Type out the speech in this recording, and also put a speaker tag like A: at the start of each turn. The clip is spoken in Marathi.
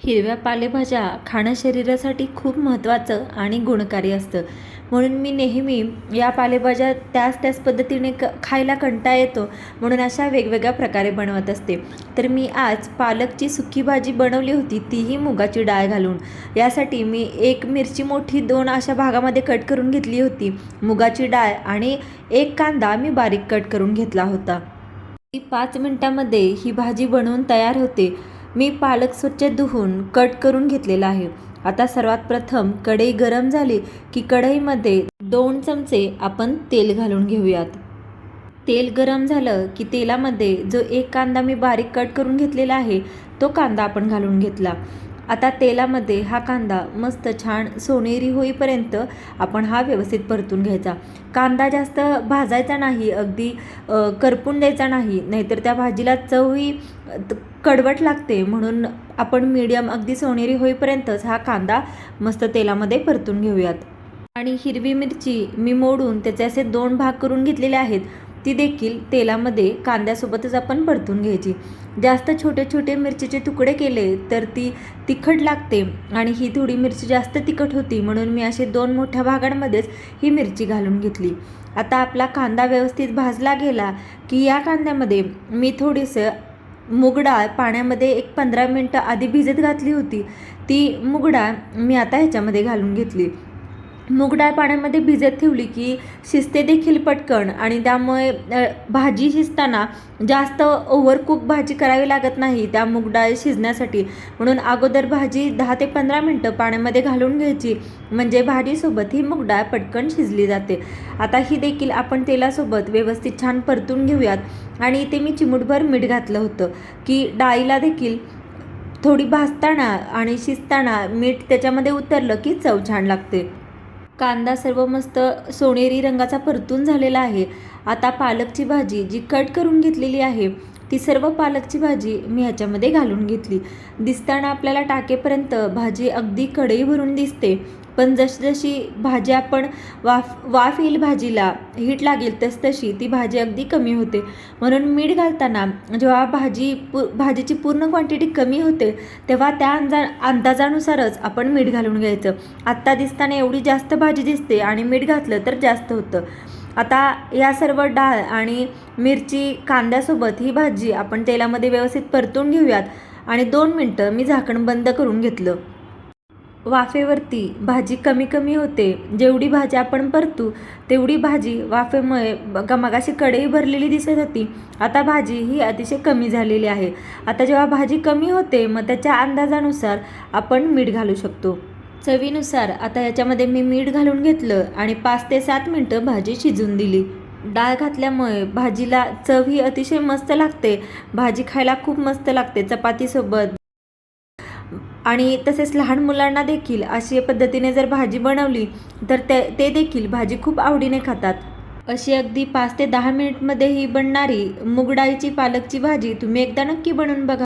A: हिरव्या पालेभाज्या खाणं शरीरासाठी खूप महत्त्वाचं आणि गुणकारी असतं. म्हणून मी नेहमी या पालेभाज्या त्याच त्याच पद्धतीने क खायला कंटाळा येतो. म्हणून अशा वेगवेगळ्या प्रकारे बनवत असते. तर मी आज पालकची सुकी भाजी बनवली होती तीही मुगाची डाळ घालून. यासाठी मी एक मिरची मोठी दोन अशा भागामध्ये कट करून घेतली होती. मुगाची डाळ आणि एक कांदा मी बारीक कट करून घेतला होता. ती पाच मिनटामध्ये ही भाजी बनवून तयार होते. मी पालक स्वच्छ धुवून कट करून घेतलेला आहे. आता सर्वात प्रथम कढई गरम झाली की कढईमध्ये दोन चमचे आपण तेल घालून घेऊयात. तेल गरम झालं की तेलामध्ये जो एक कांदा मी बारीक कट करून घेतलेला आहे तो कांदा आपण घालून घेतला. आता तेलामध्ये हा कांदा मस्त छान सोनेरी होईपर्यंत आपण हा व्यवस्थित परतून घ्यायचा. कांदा जास्त भाजायचा नाही अगदी करपून द्यायचा नाही नाहीतर त्या भाजीला चवही कडवट लागते. म्हणून आपण मीडियम अगदी सोनेरी होईपर्यंतच हा कांदा मस्त तेलामध्ये परतून घेऊयात. आणि हिरवी मिरची मी मोडून त्याचे असे दोन भाग करून घेतलेले आहेत. ती देखील तेलामध्ये कांद्यासोबतच आपण परतून घ्यायची. जास्त छोटे छोटे मिरचीचे तुकडे केले तर ती तिखट लागते आणि ही थोडी मिरची जास्त तिखट होती म्हणून मी असे दोन मोठ्या भागांमध्येच ही मिरची घालून घेतली. आता आपला कांदा व्यवस्थित भाजला गेला की या कांद्यामध्ये मी थोडीसं मुगडाळ पाण्यामध्ये एक पंधरा मिनटं आधी भिजत घातली होती. ती मुगडाळ मी आता ह्याच्यामध्ये घालून घेतली. मूग डाळ पाण्यामध्ये भिजत ठेवली की शिजते देखील पटकन. आणि त्यामुळे भाजी शिजताना जास्त ओव्हरकुक भाजी करावी लागत नाही त्या मूग डाळ शिजण्यासाठी. म्हणून अगोदर भाजी दहा ते पंधरा मिनटं पाण्यामध्ये घालून घ्यायची. म्हणजे भाजीसोबत ही मूग डाळ पटकन शिजली जाते. आता ही देखील आपण तेलासोबत व्यवस्थित छान परतून घेऊयात. आणि इथे मी चिमूटभर मीठ घातलं होतं की डाळीला देखील थोडी भाजताना आणि शिजताना मीठ त्याच्यामध्ये उतरलं की चव छान लागते. कांदा सर्व मस्त सोनेरी रंगाचा परतून झालेला आहे. आता पालकची भाजी जी कट करून घेतलेली आहे ती सर्व पालकची भाजी मी ह्याच्यामध्ये घालून घेतली. दिसताना आपल्याला टाकेपर्यंत भाजी अगदी कढई भरून दिसते. पण जशी भाजी आपण वाफ वाफ येईल भाजीला हीट लागेल तसतशी ती भाजी अगदी कमी होते. म्हणून मीठ घालताना जेव्हा भाजी पू भाजीची पूर्ण क्वांटिटी कमी होते तेव्हा त्या अंजा अंदाजानुसारच आपण मीठ घालून घ्यायचं. आत्ता दिसताना एवढी जास्त भाजी दिसते आणि मीठ घातलं तर जास्त होतं. आता या सर्व डाळ आणि मिरची कांद्यासोबत ही भाजी आपण तेलामध्ये व्यवस्थित परतून घेऊयात आणि दोन मिनटं मी झाकण बंद करून घेतलं. वाफेवरती भाजी कमी कमी होते. जेवढी भाजी आपण परतू तेवढी भाजी वाफेमुळे मगाशी कढई भरलेली दिसत होती. आता भाजी ही अतिशय कमी झालेली आहे. आता जेव्हा भाजी कमी होते मग त्याच्या अंदाजानुसार आपण मीठ घालू शकतो. चवीनुसार आता याच्यामध्ये मी मीठ घालून घेतलं आणि पाच ते सात मिनटं भाजी शिजून दिली. डाळ घातल्यामुळे भाजीला चव ही अतिशय मस्त लागते. भाजी खायला खूप मस्त लागते चपातीसोबत आणि तसेच लहान मुलांना देखील अशी पद्धतीने जर भाजी बनवली तर ते ते देखील भाजी खूप आवडीने खातात. अशी अगदी पाच ते दहा मिनिटमध्ये ही बनणारी मूगडाळीची पालकची भाजी तुम्ही एकदा नक्की बनवून बघा.